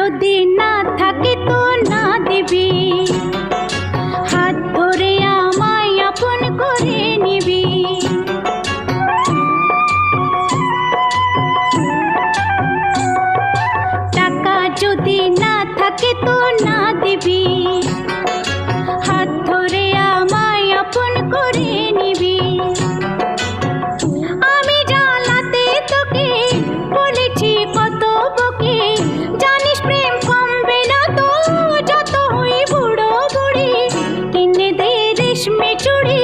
যদি না থাকে তো না দিবি। হাত ধরে আমায় আপন করে নিবি। টাকা যদি না থাকে তো না দিবি। চড়ে